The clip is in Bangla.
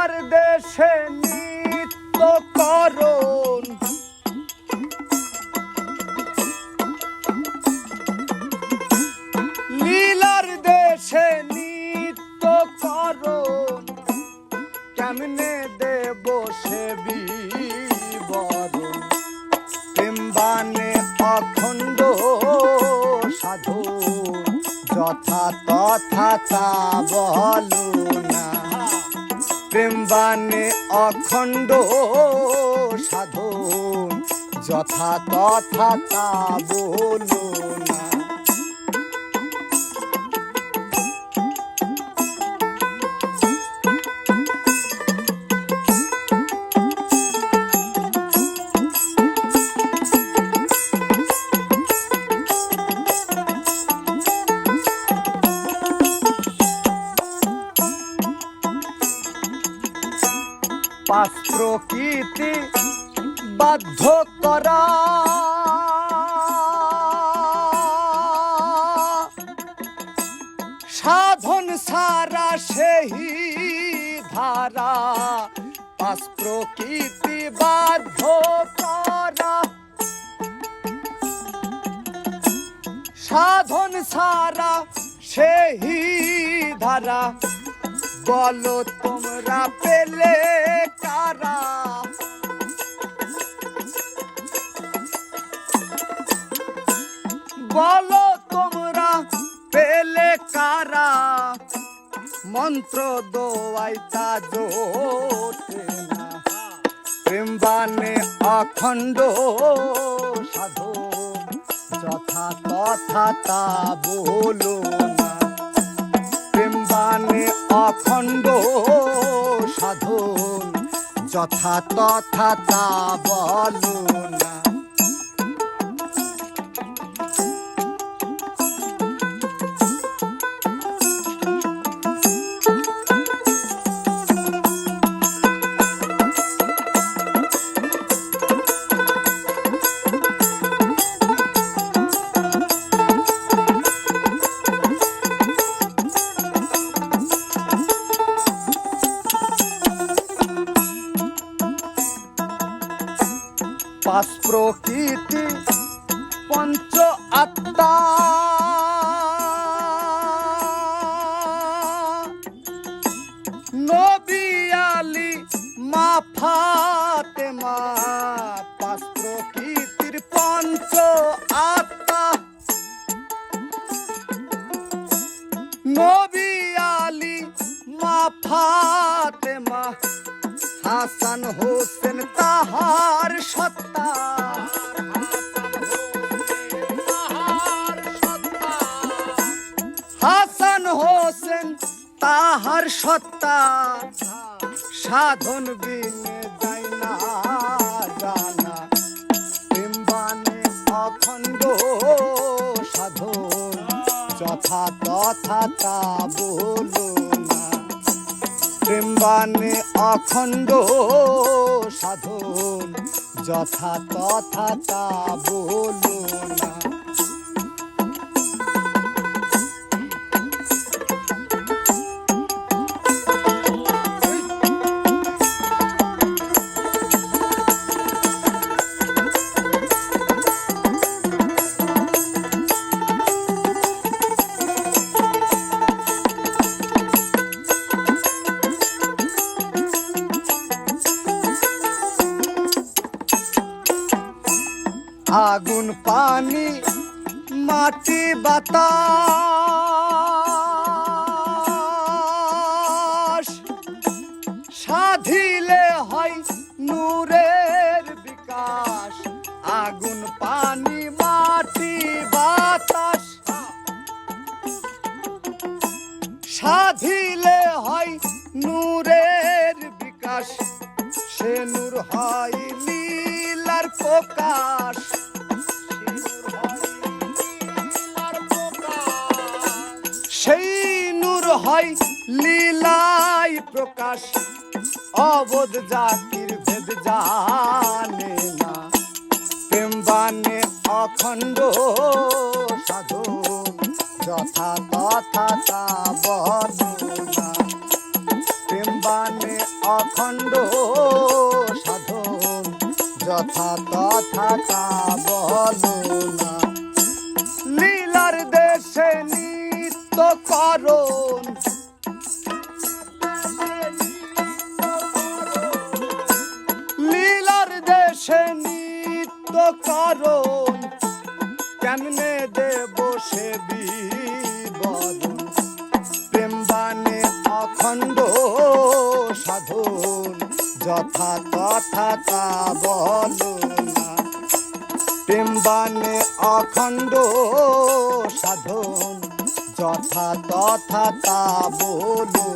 লীলার দেশে নিত্য করণ। লীলার দেশে নিত্য করণ। কেমনে দেব সে বিবরণ? প্রেমবানে অখণ্ড সাধু। যথা তথা তা বলো না। প্রেমবানে অখণ্ড সাধন যথা তথা তা বলো প্রকৃতি বাধ্য করা সাধন সারা সেই ধারা, পাঁচ প্রকৃতি বাধ্য করা সাধন সারা সেই ধারা বলো, তোমরা পেলে কারা? বলো, তোমরা পেলে কারা? মন্ত্র দোয়াইতা জোটে না। প্রেমবানে অখণ্ড সাধু। যথা তথা তা বলো না। প্রেমবানে অখণ্ড সাধন যথা তথা তা বলো প্রকৃতি পঞ্চ আত্মা। নবী আলী মা ফাতেমা পাঁচ প্রকৃতির পঞ্চ আত্মা। নবী আলী মা হাসান হোসেন তাহার সত্তা সাধন বিনে জানা। প্রেমবানে অখণ্ড সাধন, যথা তথা তা বলো প্রেমবানে অখণ্ড সাধন, যথা তথা তা বলো আগুন, পানি, মাটি, বাতাস। সাধিলে হয় নূরের বিকাশ। আগুন, পানি, মাটি, বাতাস। সাধিলে হয় নূরের বিকাশ। সে নূর হয় প্রকাশ। সেই নূর হয় লীলাই প্রকাশ। অবোধ জাতির ভেদ জানে না। প্রেমবানে অখণ্ড সাধন যথা তথা তা বর্ণনা। প্রেম বানে অখণ্ড যথা কথা তা বলো না লীলার দেশে নিত্য করণ। লীলার দেশে নিত্য করণ। যথা কথাটা বলো না। প্রেমবানে অখণ্ড সাধন যথা তথা তা বলো